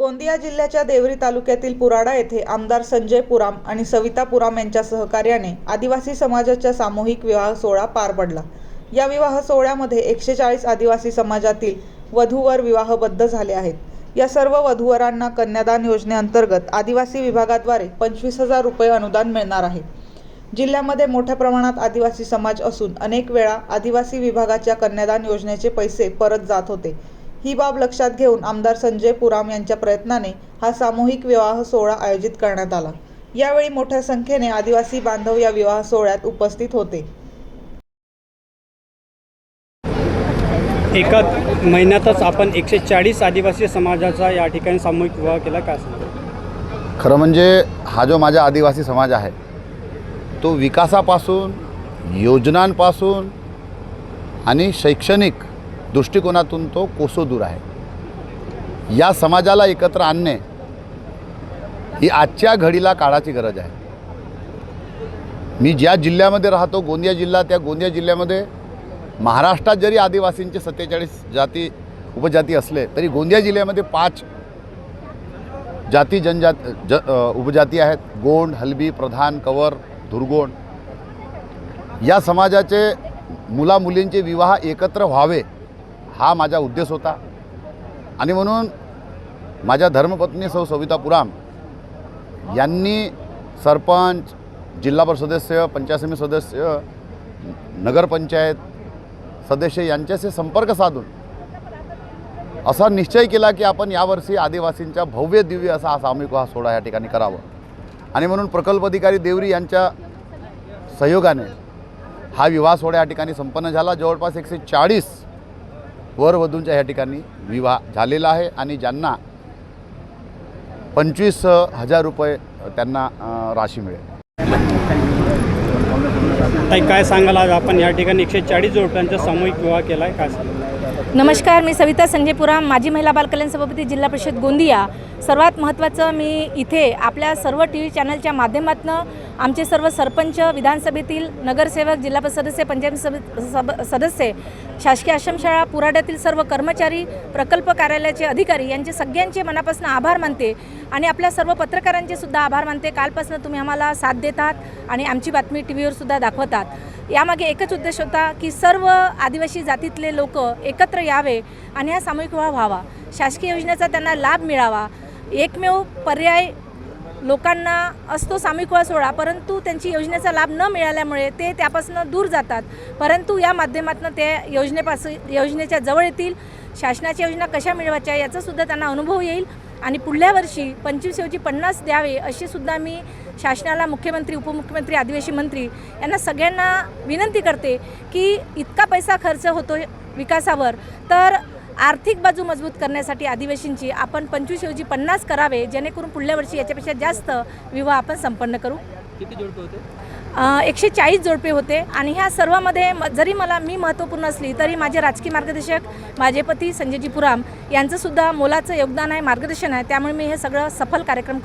गोंदिया जिल्ह्याच्या देवरी तालुक्यातील पुराडा येथे आमदार संजय पुराम आणि सविता पुराम यांच्या सहकार्याने आदिवासी समाजाचा सामूहिक विवाह सोहळा पार पडला. या विवाह सोहळ्यामध्ये एकशे चाळीस आदिवासी समाजातील वधूवर विवाहबद्ध झाले आहेत. या सर्व वधूवरांना कन्यादान योजनेअंतर्गत आदिवासी विभागाद्वारे पंचवीस हजार रुपये अनुदान मिळणार आहे. जिल्ह्यामध्ये मोठ्या प्रमाणात आदिवासी समाज असून अनेक वेळा आदिवासी विभागाच्या कन्यादान योजनेचे पैसे परत जात होते. ही बाब लक्षात घेऊन आमदार संजय पुराम यांच्या प्रयत्नाने हा सामूहिक विवाह सोहळा आयोजित करण्यात आला. यावेळी मोठ्या संख्येने आदिवासी बांधव या विवाह सोहळ्यात उपस्थित होते. एका महिन्यातच आपण एकशे चाळीस आदिवासी समाजाचा या ठिकाणी सामूहिक विवाह केला का खरं म्हणजे हा जो माझा आदिवासी समाज आहे तो विकासापासून योजनांपासून आणि शैक्षणिक दृष्टिकोनातून तो कोसो दूर आहे. या समाजाला एकत्र आणणे ही आजच्या घडीला काळाची गरज आहे. मी ज्या जिल्ह्यामध्ये राहतो गोंदिया जिल्हा त्या गोंदिया जिल्ह्यामध्ये महाराष्ट्रात जरी आदिवासींचे सत्तेचाळीस जाती उपजाती असले तरी गोंदिया जिल्ह्यामध्ये पाच जाती जनजात ज उपजाती आहेत. गोंड हलबी प्रधान कवर धुरगोंड. या समाजाचे मुला मुलींचे विवाह एकत्र व्हावे हा माझा उद्देश होता. आणि म्हणून माझ्या धर्मपत्नी सौ सविता पुराम यांनी सरपंच जिल्हा परिषद सदस्य पंचायत समिती सदस्य नगरपंचायत सदस्य यांच्याशी संपर्क साधून असा निश्चय केला की आपण यावर्षी आदिवासींच्या भव्य दिव्य असा हा सामूहिक हा सोहळा या ठिकाणी करावा. आणि म्हणून प्रकल्प अधिकारी देवरी यांच्या सहयोगाने हा विवाह सोहळा या ठिकाणी संपन्न झाला. जवळपास एकशे चाळीस वरवधूंच्या या ठिकाणी विवाह झालेला आहे आणि ज्यांना पंचवीस हजार रुपये त्यांना राशी मिळेल. ताई काय सांगाल आज? आपण या ठिकाणी एकशे चाळीस जोडप्यांचा सामूहिक विवाह केला आहे काय सांगा नमस्कार मी सविता संजय पुराम माजी महिला बालकल्याण सभापती जिल्हा परिषद गोंदिया. सर्वात महत्त्वाचं मी इथे आपल्या सर्व टी व्ही चॅनलच्या माध्यमातून आमचे सर्व सरपंच विधानसभेतील नगरसेवक जिल्हा परिषद सदस्य पंचायत सभ सब सदस्य शासकीय आश्रमशाळा पुराड्यातील सर्व कर्मचारी प्रकल्प कार्यालयाचे अधिकारी यांचे सगळ्यांचे मनापासून आभार मानते आणि आपल्या सर्व पत्रकारांचे सुद्धा आभार मानते. कालपासून तुम्ही आम्हाला साथ देतात आणि आमची बातमी टी व्हीवर सुद्धा दाखवतात. यामागे एकच उद्देश होता की सर्व आदिवासी जातीतले लोक एकत्र यावे आणि हा सामूहिक विवाह व्हावा. शासकीय योजनेचा त्यांना लाभ मिळावा. एकमेव पर्याय लोकांना असतो सामूहिक सोहळा परंतु त्यांची योजनेचा लाभ न मिळाल्यामुळे ते त्यापासून दूर जातात. परंतु या माध्यमातून ते योजनेपासून योजनेच्या जवळ येतील. शासनाच्या योजना कशा मिळवायच्या याचा सुद्धा त्यांना अनुभव येईल. आणि पुढल्या वर्षी पंचवीसऐवजी पन्नास द्यावे अशी सुद्धा मी शासनाला मुख्यमंत्री उपमुख्यमंत्री आदिवासी मंत्री यांना सगळ्यांना विनंती करते की इतका पैसा खर्च होतो विकासावर तर आर्थिक बाजू मजबूत करण्यासाठी आदिवासींची आपण पंचवीस ऐवजी पन्नास करावे जेणेकरून पुढल्या वर्षी याच्यापेक्षा जास्त विवाह आपण संपन्न करू. किती जोडपे होते? अ, एकशे चाळीस जोडपे होते आणि ह्या सर्वामध्ये म- जरी मला मी महत्त्वपूर्ण असली तरी माझे राजकीय मार्गदर्शक माझे पती संजयजी पुराम यांचं सुद्धा मोलाचं योगदान आहे मार्गदर्शन आहे त्यामुळे मी हे सगळं सफल कार्यक्रम करू.